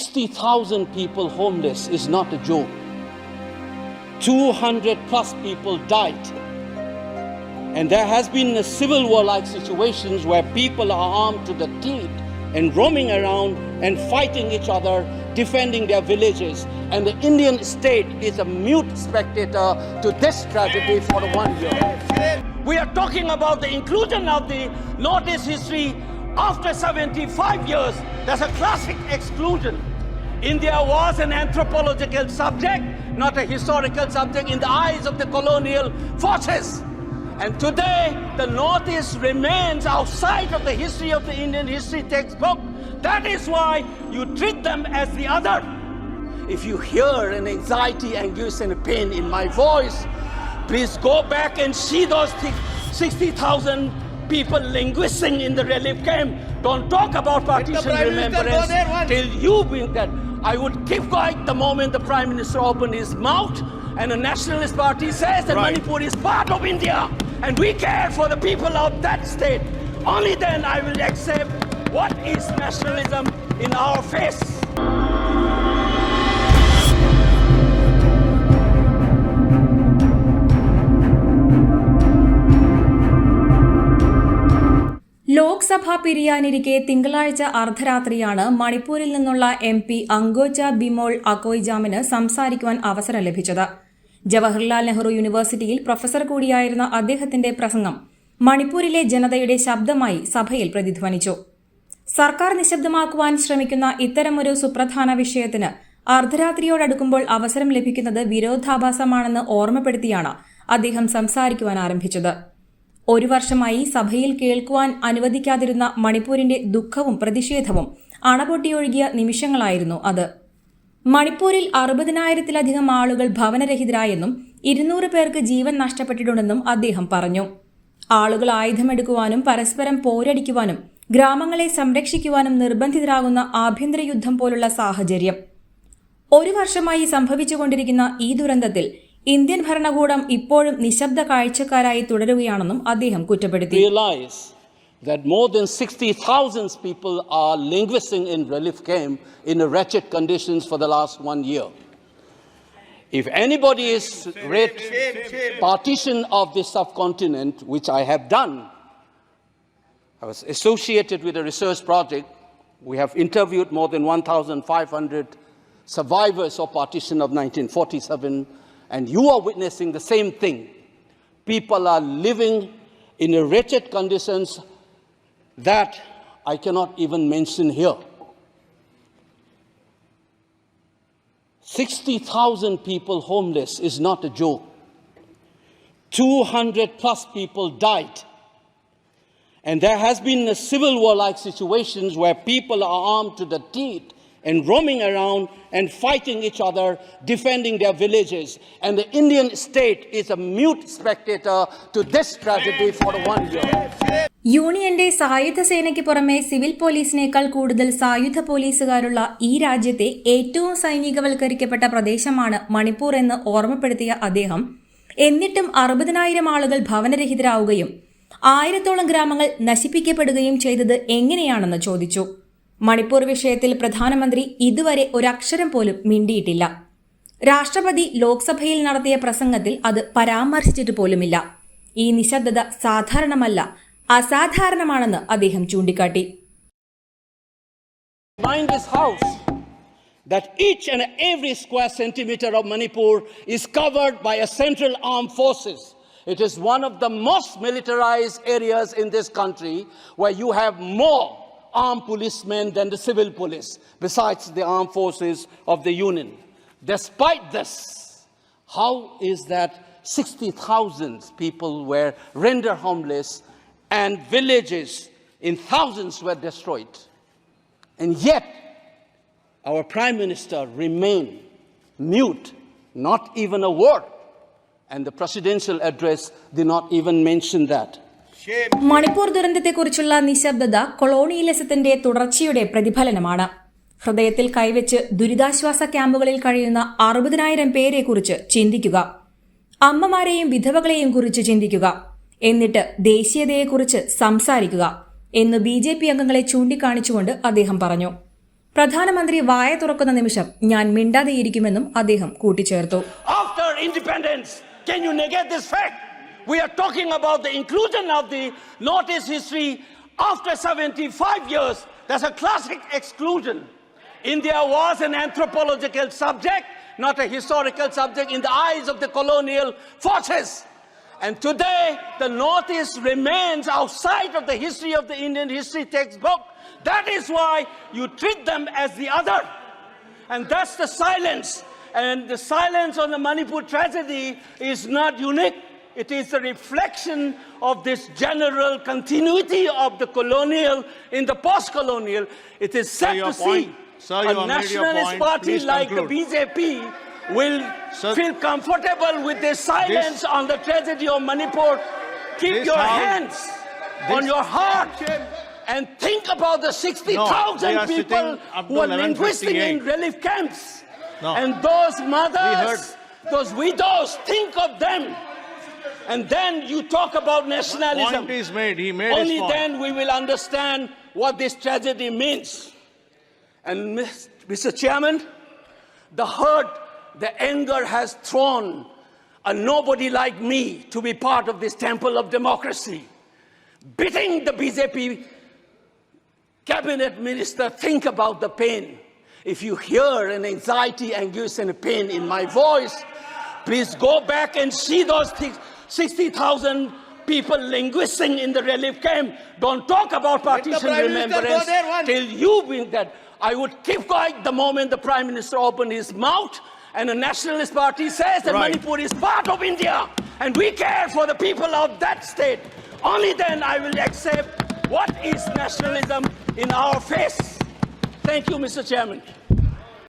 60,000 people homeless is not a joke. 200 plus people died. And there has been a civil war like situations where people are armed to the teeth and roaming around and fighting each other, defending their villages. And the Indian state is a mute spectator to this tragedy for one year. We are talking about the inclusion of the Northeast history after 75 years. That's a classic exclusion. India was an anthropological subject, not a historical subject in the eyes of the colonial forces. And today, the Northeast remains outside of the history of the Indian history textbook. That is why you treat them as the other. If you hear an anxiety, anguish, and a pain in my voice, please go back and see those 60,000 people languishing in the relief camp. Don't talk about partition remembrance till you bring that. I would keep quiet the moment the Prime Minister opened his mouth and the nationalist party says that Right. Manipur is part of India and we care for the people of that state. Only then I will accept what is nationalism in our face. Lok Sabha പിരിയാനിരിക്കെ തിങ്കളാഴ്ച അർദ്ധരാത്രിയാണ് മണിപ്പൂരിൽ നിന്നുള്ള M P അങ്കോജ Bimol അക്കോയ്ജാമിന് സംസാരിക്കുവാൻ അവസരം ലഭിച്ചത്. ജവഹർലാൽ നെഹ്റു യൂണിവേഴ്സിറ്റിയിൽ professor കൂടിയായിരുന്ന അദ്ദേഹത്തിന്റെ പ്രസംഗം മണിപ്പൂരിലെ ജനതയുടെ ശബ്ദമായി സഭയിൽ പ്രതിധ്വനിച്ചു. സർക്കാർ നിശബ്ദമാക്കുവാൻ ശ്രമിക്കുന്ന ഇത്തരമൊരു സുപ്രധാന വിഷയത്തിന് അർദ്ധരാത്രിയോടടുക്കുമ്പോൾ അവസരം ലഭിക്കുന്നത് വിരോധാഭാസമാണെന്ന് ഓർമ്മപ്പെടുത്തിയാണ് അദ്ദേഹം സംസാരിക്കുവാൻ ആരംഭിച്ചത്. ഒരു വർഷമായി സഭയിൽ കേൾക്കുവാൻ അനുവദിക്കാതിരുന്ന മണിപ്പൂരിന്റെ ദുഃഖവും പ്രതിഷേധവും അണപൊട്ടിയൊഴുകിയ നിമിഷങ്ങളായിരുന്നു അത്. മണിപ്പൂരിൽ അറുപതിനായിരത്തിലധികം ആളുകൾ ഭവനരഹിതരായെന്നും ഇരുന്നൂറ് പേർക്ക് ജീവൻ നഷ്ടപ്പെട്ടിട്ടുണ്ടെന്നും അദ്ദേഹം പറഞ്ഞു. ആളുകൾ ആയുധമെടുക്കുവാനും പരസ്പരം പോരടിക്കുവാനും ഗ്രാമങ്ങളെ സംരക്ഷിക്കുവാനും നിർബന്ധിതരാകുന്ന ആഭ്യന്തര യുദ്ധം പോലുള്ള സാഹചര്യം. ഒരു വർഷമായി സംഭവിച്ചുകൊണ്ടിരിക്കുന്ന ഈ ദുരന്തത്തിൽ ഇന്ത്യൻ ഭരണകൂടം ഇപ്പോഴും നിശബ്ദ കാഴ്ചക്കാരായി തുടരുകയാണെന്നും അദ്ദേഹം കുറ്റപ്പെടുത്തി Realize that more than 60,000 people are languishing in relief camp in a wretched conditions for the last one year. If anybody is read partition of this subcontinent, which I have done, I was associated with a research project. We have interviewed more than 1,500 survivors of partition of 1947, and you are witnessing the same thing. People are living in a wretched conditions that I cannot even mention here. 60,000 people homeless is not a joke. 200 plus people died. And there has been a civil war like situations where people are armed to the teeth and roaming around and fighting each other, defending their villages. And the Indian state is a mute spectator to this tragedy for one year. യൂണിയന്റെ സായുധ സേനയ്ക്ക് പുറമെ civil പോലീസിനേക്കാൾ കൂടുതൽ സായുധ പോലീസുകാരുള്ള ഈ രാജ്യത്തെ ഏറ്റവും സൈനികവൽക്കരിക്കപ്പെട്ട പ്രദേശമാണ് മണിപ്പൂർ എന്ന് ഓർമ്മപ്പെടുത്തിയ അദ്ദേഹം എന്നിട്ടും അറുപതിനായിരം ആളുകൾ ഭവനരഹിതരാവുകയും ആയിരത്തോളം ഗ്രാമങ്ങൾ നശിപ്പിക്കപ്പെടുകയും ചെയ്തത് എങ്ങനെയാണെന്ന് ചോദിച്ചു മണിപ്പൂർ വിഷയത്തിൽ പ്രധാനമന്ത്രി ഇതുവരെ ഒരക്ഷരം പോലും മിണ്ടിയിട്ടില്ല രാഷ്ട്രപതി ലോക്സഭയിൽ നടത്തിയ പ്രസംഗത്തിൽ അത് പരാമർശിച്ചിട്ട് പോലുമില്ല ഈ നിശബ്ദത സാധാരണമല്ല അസാധാരണമാണെന്ന് അദ്ദേഹം ചൂണ്ടിക്കാട്ടി that each and every square centimeter of Manipur is covered by a central armed forces. It is one of the most militarized areas in this country where you have more armed policemen than the civil police, besides the armed forces of the Union. Despite this, how is that 60,000 people were rendered homeless and villages in thousands were destroyed? And yet, our Prime Minister remained mute, not even a word. And the presidential address did not even mention that. Manipur ദുരന്തത്തെക്കുറിച്ചുള്ള നിശബ്ദത കൊളോണിയലിസത്തിന്റെ തുടർച്ചയുടെ പ്രതിഫലനമാണ്. ഹൃദയത്തിൽ കൈവച്ച് ദുരിതാശ്വാസ ക്യാമ്പുകളിൽ കഴിയുന്ന അറുപതിനായിരം പേരെക്കുറിച്ച് ചിന്തിക്കുക. അമ്മമാരെയും വിധവകളെയും കുറിച്ച് ചിന്തിക്കുക. എന്നിട്ട് ദേശീയതയെക്കുറിച്ച് സംസാരിക്കുക എന്ന് ബി ജെ പി അംഗങ്ങളെ ചൂണ്ടിക്കാണിച്ചുകൊണ്ട് അദ്ദേഹം പറഞ്ഞു. പ്രധാനമന്ത്രി വായ തുറക്കുന്ന നിമിഷം ഞാൻ മിണ്ടാതെയിരിക്കുമെന്നും അദ്ദേഹം കൂട്ടിച്ചേർത്തു. After independence, can you negate this fact? We are talking about the inclusion of the Northeast history after 75 years. That's a classic exclusion. India was an anthropological subject, not a historical subject in the eyes of the colonial forces. And today, the Northeast remains outside of the history of the Indian history textbook. That is why you treat them as the other. And that's the silence. And the silence on the Manipur tragedy is not unique. It is a reflection of this general continuity of the colonial in the post colonial. It is sad to point- see Sir, a you have made your nationalist party Please like conclude. the BJP will Sir- feel comfortable with their silence on the tragedy of Manipur. Keep your house- hands on your heart and think about the 60,000 we are people who are linguisting in 11:58. relief camps. No. And those mothers, those widows, think of them. And then you talk about nationalism. Point is made. He made Only his point. then we will understand what this tragedy means. And Mr. Chairman, the hurt, the anger has thrown a nobody like me to be part of this temple of democracy. Beating the BJP cabinet minister, think about the pain. If you hear an anxiety, anguish, and pain in my voice, please go back and see those things. 60,000 people linguisting in the relief camp. Don't talk about partition Prime Minister go remembrance till you bring that. I would keep quiet the moment the Prime Minister opened his mouth and the Nationalist Party says that Right. Manipur is part of India and we care for the people of that state. Only then I will accept what is nationalism in our face. Thank you, Mr. Chairman.